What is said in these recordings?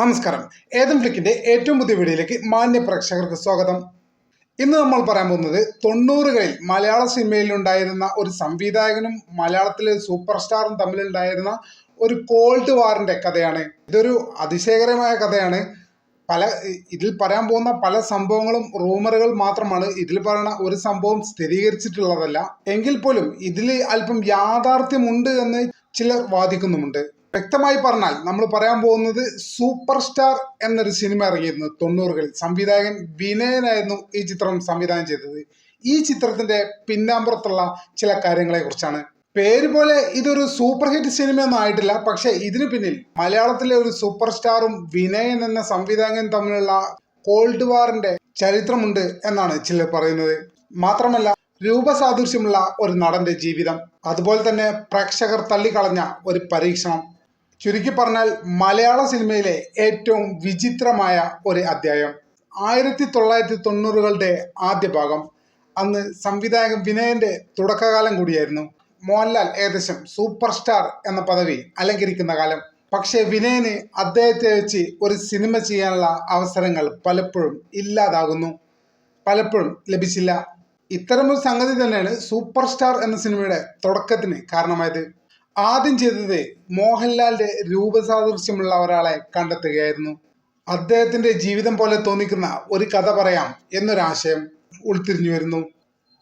നമസ്കാരം. ഏതം ഫ്ലിക്കിന്റെ ഏറ്റവും പുതിയ വീഡിയോയിലേക്ക് മാന്യ പ്രേക്ഷകർക്ക് സ്വാഗതം. ഇന്ന് നമ്മൾ പറയാൻ പോകുന്നത് തൊണ്ണൂറുകളിൽ മലയാള സിനിമയിൽ ഉണ്ടായിരുന്ന ഒരു സംവിധായകനും മലയാളത്തിലെ സൂപ്പർ സ്റ്റാറും തമ്മിലുണ്ടായിരുന്ന ഒരു കോൾഡ് വാറിന്റെ കഥയാണ്. ഇതൊരു അതിശയകരമായ കഥയാണ്. പല ഇതിൽ പറയാൻ പോകുന്ന പല സംഭവങ്ങളും റൂമറുകൾ മാത്രമാണ് ഇതിൽ പറയുന്ന ഒരു സംഭവം സ്ഥിരീകരിച്ചിട്ടുള്ളതല്ല. എങ്കിൽ പോലും ഇതിൽ അല്പം യാഥാർത്ഥ്യമുണ്ട് എന്ന് ചിലർ വാദിക്കുന്നുമുണ്ട്. വ്യക്തമായി പറഞ്ഞാൽ നമ്മൾ പറയാൻ പോകുന്നത് സൂപ്പർ സ്റ്റാർ എന്നൊരു സിനിമ ഇറങ്ങിയിരുന്നു തൊണ്ണൂറുകളിൽ. സംവിധായകൻ വിനയനായിരുന്നു ഈ ചിത്രം സംവിധാനം ചെയ്തത്. ഈ ചിത്രത്തിന്റെ പിന്നാമ്പുറത്തുള്ള ചില കാര്യങ്ങളെ കുറിച്ചാണ് പേര് പോലെ ഇതൊരു സൂപ്പർ ഹിറ്റ് സിനിമയൊന്നും ആയിട്ടില്ല. പക്ഷെ ഇതിനു പിന്നിൽ മലയാളത്തിലെ ഒരു സൂപ്പർ സ്റ്റാറും വിനയൻ എന്ന സംവിധായകൻ തമ്മിലുള്ള കോൾഡ് വാറിന്റെ ചരിത്രമുണ്ട് എന്നാണ് ചിലർ പറയുന്നത്. മാത്രമല്ല രൂപസാദൃശ്യമുള്ള ഒരു നടന്റെ ജീവിതം. അതുപോലെ തന്നെ പ്രേക്ഷകർ തള്ളിക്കളഞ്ഞ ഒരു പരീക്ഷണം. ചുരുക്കി പറഞ്ഞാൽ മലയാള സിനിമയിലെ ഏറ്റവും വിചിത്രമായ ഒരു അധ്യായം. ആയിരത്തി തൊള്ളായിരത്തി തൊണ്ണൂറുകളുടെ ആദ്യ ഭാഗം. അന്ന് സംവിധായകൻ വിനയന്റെ തുടക്കകാലം കൂടിയായിരുന്നു. മോഹൻലാൽ ഏകദേശം സൂപ്പർ സ്റ്റാർ എന്ന പദവി അലങ്കരിക്കുന്ന കാലം. പക്ഷേ വിനയന് അദ്ദേഹത്തെ വെച്ച് ഒരു സിനിമ ചെയ്യാനുള്ള അവസരങ്ങൾ പലപ്പോഴും ഇല്ലാതാകുന്നു. പലപ്പോഴും ലഭിച്ചില്ല. ഇത്തരമൊരു സംഗതി തന്നെയാണ് സൂപ്പർ സ്റ്റാർ എന്ന സിനിമയുടെ തുടക്കത്തിന് കാരണമായത്. ആദ്യം ചെയ്തത് മോഹൻലാലിന്റെ രൂപസാദൃശ്യമുള്ള ഒരാളെ കണ്ടെത്തുകയായിരുന്നു. അദ്ദേഹത്തിന്റെ ജീവിതം പോലെ തോന്നിക്കുന്ന ഒരു കഥ പറയാം എന്നൊരാശയം ഉൾത്തിരിഞ്ഞു വരുന്നു.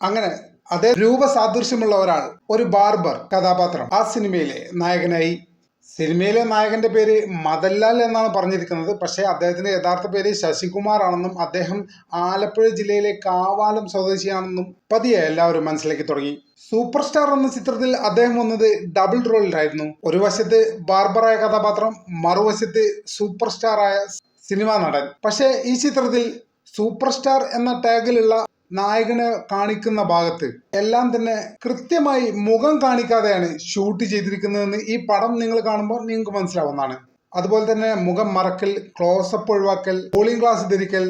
അങ്ങനെ അതേ രൂപസാദൃശ്യമുള്ള ഒരാൾ ഒരു ബാർബർ കഥാപാത്രം ആ സിനിമയിലെ നായകനായി. സിനിമയിലെ നായകന്റെ പേര് മദൻലാൽ എന്നാണ് പറഞ്ഞിരിക്കുന്നത്. പക്ഷേ അദ്ദേഹത്തിന്റെ യഥാർത്ഥ പേര് ശശികുമാർ ആണെന്നും അദ്ദേഹം ആലപ്പുഴ ജില്ലയിലെ കാവാലം സ്വദേശിയാണെന്നും പതിയെ എല്ലാവരും മനസ്സിലാക്കി തുടങ്ങി. സൂപ്പർ സ്റ്റാർ എന്ന ചിത്രത്തിൽ അദ്ദേഹം വന്നത് ഡബിൾ റോളിലായിരുന്നു. ഒരു വശത്ത് ബാർബറായ കഥാപാത്രം മറുവശത്ത് സൂപ്പർ സ്റ്റാർ ആയ സിനിമാ നടൻ. പക്ഷേ ഈ ചിത്രത്തിൽ സൂപ്പർ സ്റ്റാർ എന്ന ടാഗിലുള്ള നായകനെ കാണിക്കുന്ന ഭാഗത്ത് എല്ലാം തന്നെ കൃത്യമായി മുഖം കാണിക്കാതെയാണ് ഷൂട്ട് ചെയ്തിരിക്കുന്നതെന്ന് ഈ പടം നിങ്ങൾ കാണുമ്പോൾ നിങ്ങൾക്ക് മനസ്സിലാവുന്നതാണ്. അതുപോലെ തന്നെ മുഖം മറക്കൽ ക്ലോസപ്പ് ഒഴിവാക്കൽ കൂളിംഗ് ഗ്ലാസ് ധരിക്കൽ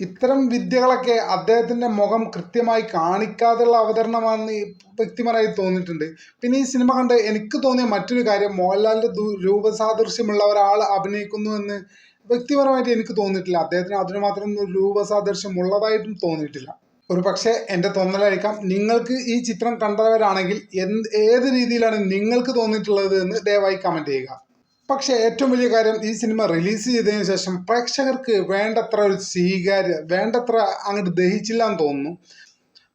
ഇത്തരം വിദ്യകളൊക്കെ അദ്ദേഹത്തിന്റെ മുഖം കൃത്യമായി കാണിക്കാതെയുള്ള അവതരണമാണെന്ന് വ്യക്തിപരമായി തോന്നിയിട്ടുണ്ട്. പിന്നെ ഈ സിനിമ കണ്ട് എനിക്ക് തോന്നിയ മറ്റൊരു കാര്യം മോഹൻലാലിന്റെ രൂപസാദൃശ്യമുള്ള ഒരാൾ അഭിനയിക്കുന്നു എന്ന് വ്യക്തിപരമായിട്ട് എനിക്ക് തോന്നിയിട്ടില്ല. അദ്ദേഹത്തിന് അതിന് മാത്രം ഒരു രൂപസാദൃശ്യം ഉള്ളതായിട്ടും തോന്നിയിട്ടില്ല. ഒരു പക്ഷേ എന്റെ തോന്നലായിരിക്കാം നിങ്ങൾക്ക് ഈ ചിത്രം കണ്ടവരാണെങ്കിൽ എന്ത് ഏത് രീതിയിലാണ് നിങ്ങൾക്ക് തോന്നിയിട്ടുള്ളത് എന്ന് ദയവായി കമന്റ് ചെയ്യുക. പക്ഷേ ഏറ്റവും വലിയ കാര്യം ഈ സിനിമ റിലീസ് ചെയ്തതിന് ശേഷം പ്രേക്ഷകർക്ക് വേണ്ടത്ര ഒരു സ്വീകാര്യ വേണ്ടത്ര അങ്ങോട്ട് ദഹിച്ചില്ല എന്ന് തോന്നുന്നു.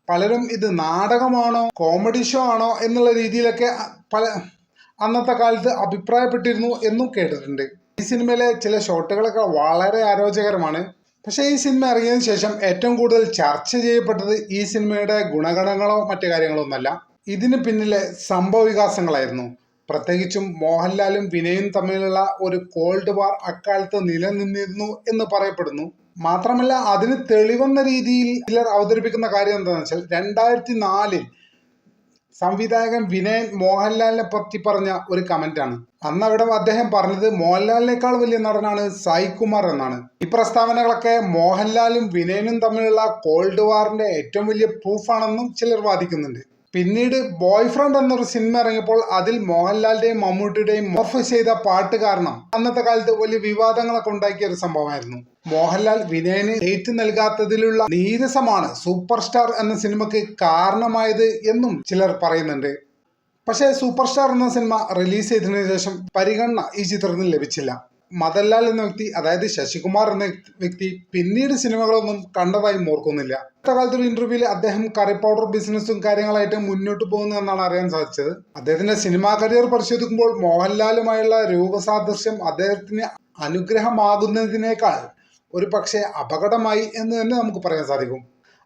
പലരും ഇത് നാടകമാണോ കോമഡി ഷോ ആണോ എന്നുള്ള രീതിയിലൊക്കെ പല അന്നത്തെ കാലത്ത് അഭിപ്രായപ്പെട്ടിരുന്നു എന്നും കേട്ടിട്ടുണ്ട്. ഈ സിനിമയിലെ ചില ഷോട്ടുകളൊക്കെ വളരെ അരോചകരമാണ് പക്ഷേ ഈ സിനിമ ഇറങ്ങിയതിനു ശേഷം ഏറ്റവും കൂടുതൽ ചർച്ച ചെയ്യപ്പെട്ടത് ഈ സിനിമയുടെ ഗുണഗണങ്ങളോ മറ്റു കാര്യങ്ങളോ ഒന്നല്ല. ഇതിന് പിന്നിലെ സംഭവ വികാസങ്ങളായിരുന്നു. പ്രത്യേകിച്ചും മോഹൻലാലും വിനയും തമ്മിലുള്ള ഒരു കോൾഡ് വാർ അക്കാലത്ത് നിലനിന്നിരുന്നു എന്ന് പറയപ്പെടുന്നു. മാത്രമല്ല അതിന് തെളിവെന്ന രീതിയിൽ ചിലർ അവതരിപ്പിക്കുന്ന കാര്യം എന്താണെന്ന് വെച്ചാൽ രണ്ടായിരത്തി നാലിൽ സംവിധായകൻ വിനയൻ മോഹൻലാലിനെ പറ്റി പറഞ്ഞ ഒരു കമന്റ് ആണ്. അന്ന് അവിടെ അദ്ദേഹം പറഞ്ഞത് മോഹൻലാലിനേക്കാൾ വലിയ നടനാണ് സായി കുമാർ എന്നാണ്. ഈ പ്രസ്താവനകളൊക്കെ മോഹൻലാലും വിനയനും തമ്മിലുള്ള കോൾഡ് വാറിന്റെ ഏറ്റവും വലിയ പ്രൂഫാണെന്നും ചിലർ വാദിക്കുന്നുണ്ട്. പിന്നീട് ബോയ് ഫ്രണ്ട് എന്നൊരു സിനിമ ഇറങ്ങിയപ്പോൾ അതിൽ മോഹൻലാലിന്റെയും മമ്മൂട്ടിയുടെയും മോർഫ് ചെയ്ത പാട്ട് കാരണം അന്നത്തെ കാലത്ത് വലിയ വിവാദങ്ങളൊക്കെ ഉണ്ടാക്കിയ ഒരു സംഭവമായിരുന്നു. മോഹൻലാൽ വിനയന് ഡേറ്റ് നൽകാത്തതിലുള്ള നീരസമാണ് സൂപ്പർ സ്റ്റാർ എന്ന സിനിമയ്ക്ക് കാരണമായത് എന്നും ചിലർ പറയുന്നുണ്ട്. പക്ഷേ സൂപ്പർ സ്റ്റാർ എന്ന സിനിമ റിലീസ് ചെയ്തതിനു ശേഷം പരിഗണന ഈ ചിത്രത്തിന് ലഭിച്ചില്ല. മദൻലാൽ എന്ന വ്യക്തി അതായത് ശശികുമാർ എന്ന വ്യക്തി പിന്നീട് സിനിമകളൊന്നും കണ്ടതായി ഓർക്കുന്നില്ല. അടുത്ത കാലത്ത് ഒരു ഇന്റർവ്യൂവിൽ അദ്ദേഹം കറി പൗഡർ ബിസിനസ്സും കാര്യങ്ങളായിട്ട് മുന്നോട്ട് പോകുന്നു എന്നാണ് അറിയാൻ സാധിച്ചത്. അദ്ദേഹത്തിന്റെ സിനിമാ കരിയർ പരിശോധിക്കുമ്പോൾ മോഹൻലാലുമായുള്ള രൂപസാദൃശ്യം അദ്ദേഹത്തിന് അനുഗ്രഹമാകുന്നതിനേക്കാൾ ഒരു പക്ഷേ അപകടമായി എന്ന് തന്നെ നമുക്ക് പറയാൻ സാധിക്കും.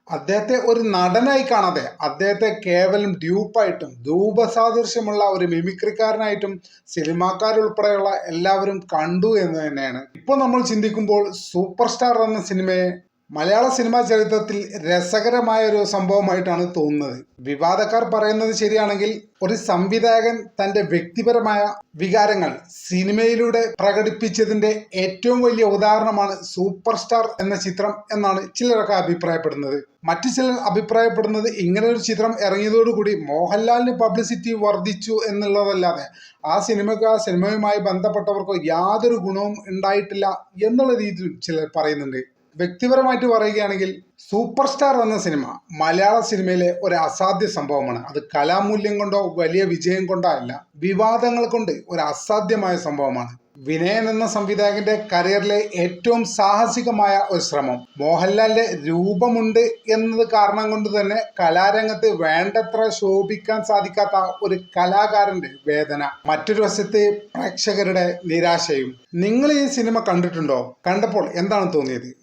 അദ്ദേഹത്തെ ഒരു നടനായി കാണാതെ അദ്ദേഹത്തെ കേവലം ഡ്യൂപ്പായിട്ടും ധൂപസാദൃശ്യമുള്ള ഒരു മിമിക്രിക്കാരനായിട്ടും സിനിമാക്കാരുൾപ്പെടെയുള്ള എല്ലാവരും കണ്ടു എന്ന് തന്നെയാണ്. ഇപ്പോൾ നമ്മൾ ചിന്തിക്കുമ്പോൾ സൂപ്പർ സ്റ്റാർ എന്ന സിനിമയെ മലയാള സിനിമാ ചരിത്രത്തിൽ രസകരമായ ഒരു സംഭവമായിട്ടാണ് തോന്നുന്നത്. വിവാദക്കാർ പറയുന്നത് ശരിയാണെങ്കിൽ ഒരു സംവിധായകൻ തന്റെ വ്യക്തിപരമായ വികാരങ്ങൾ സിനിമയിലൂടെ പ്രകടിപ്പിച്ചതിന്റെ ഏറ്റവും വലിയ ഉദാഹരണമാണ് സൂപ്പർ സ്റ്റാർ എന്ന ചിത്രം എന്നാണ് ചിലരൊക്കെ അഭിപ്രായപ്പെടുന്നത്. മറ്റു ചിലർ അഭിപ്രായപ്പെടുന്നത് ഇങ്ങനെ ഒരു ചിത്രം ഇറങ്ങിയതോടുകൂടി മോഹൻലാലിന് പബ്ലിസിറ്റി വർദ്ധിച്ചു എന്നുള്ളതല്ലാതെ ആ സിനിമയ്ക്ക് ആ സിനിമയുമായി ബന്ധപ്പെട്ടവർക്കോ യാതൊരു ഗുണവും ഉണ്ടായിട്ടില്ല എന്നുള്ള രീതിയിൽ ചിലർ പറയുന്നുണ്ട്. വ്യക്തിപരമായിട്ട് പറയുകയാണെങ്കിൽ സൂപ്പർ സ്റ്റാർ എന്ന സിനിമ മലയാള സിനിമയിലെ ഒരു അസാധ്യ സംഭവമാണ്. അത് കലാമൂല്യം കൊണ്ടോ വലിയ വിജയം കൊണ്ടോ അല്ല വിവാദങ്ങൾ കൊണ്ട് ഒരു അസാധ്യമായ സംഭവമാണ്. വിനയൻ എന്ന സംവിധായകന്റെ കരിയറിലെ ഏറ്റവും സാഹസികമായ ഒരു ശ്രമം. മോഹൻലാലിന്റെ രൂപമുണ്ട് എന്നത് കാരണം കൊണ്ട് തന്നെ കലാരംഗത്ത് വേണ്ടത്ര ശോഭിക്കാൻ സാധിക്കാത്ത ഒരു കലാകാരന്റെ വേദന. മറ്റൊരു വശത്ത് പ്രേക്ഷകരുടെ നിരാശയും. നിങ്ങൾ ഈ സിനിമ കണ്ടിട്ടുണ്ടോ? കണ്ടപ്പോൾ എന്താണ് തോന്നിയത്?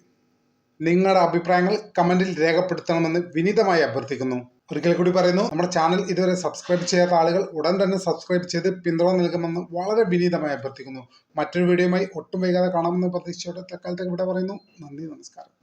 നിങ്ങളുടെ അഭിപ്രായങ്ങൾ കമന്റിൽ രേഖപ്പെടുത്തണമെന്ന് വിനീതമായി അഭ്യർത്ഥിക്കുന്നു. ഒരിക്കൽ കൂടി പറയുന്നു നമ്മുടെ ചാനൽ ഇതുവരെ സബ്സ്ക്രൈബ് ചെയ്യാത്ത ആളുകൾ ഉടൻ തന്നെ സബ്സ്ക്രൈബ് ചെയ്ത് പിന്തുണ നൽകുമെന്ന് വളരെ വിനീതമായി അഭ്യർത്ഥിക്കുന്നു. മറ്റൊരു വീഡിയോയുമായി ഒട്ടും വൈകാതെ കാണാമെന്ന് പ്രതീക്ഷയോടെ തൽക്കാലത്തേക്ക് ഇവിടെ പറയുന്നു. നന്ദി നമസ്കാരം.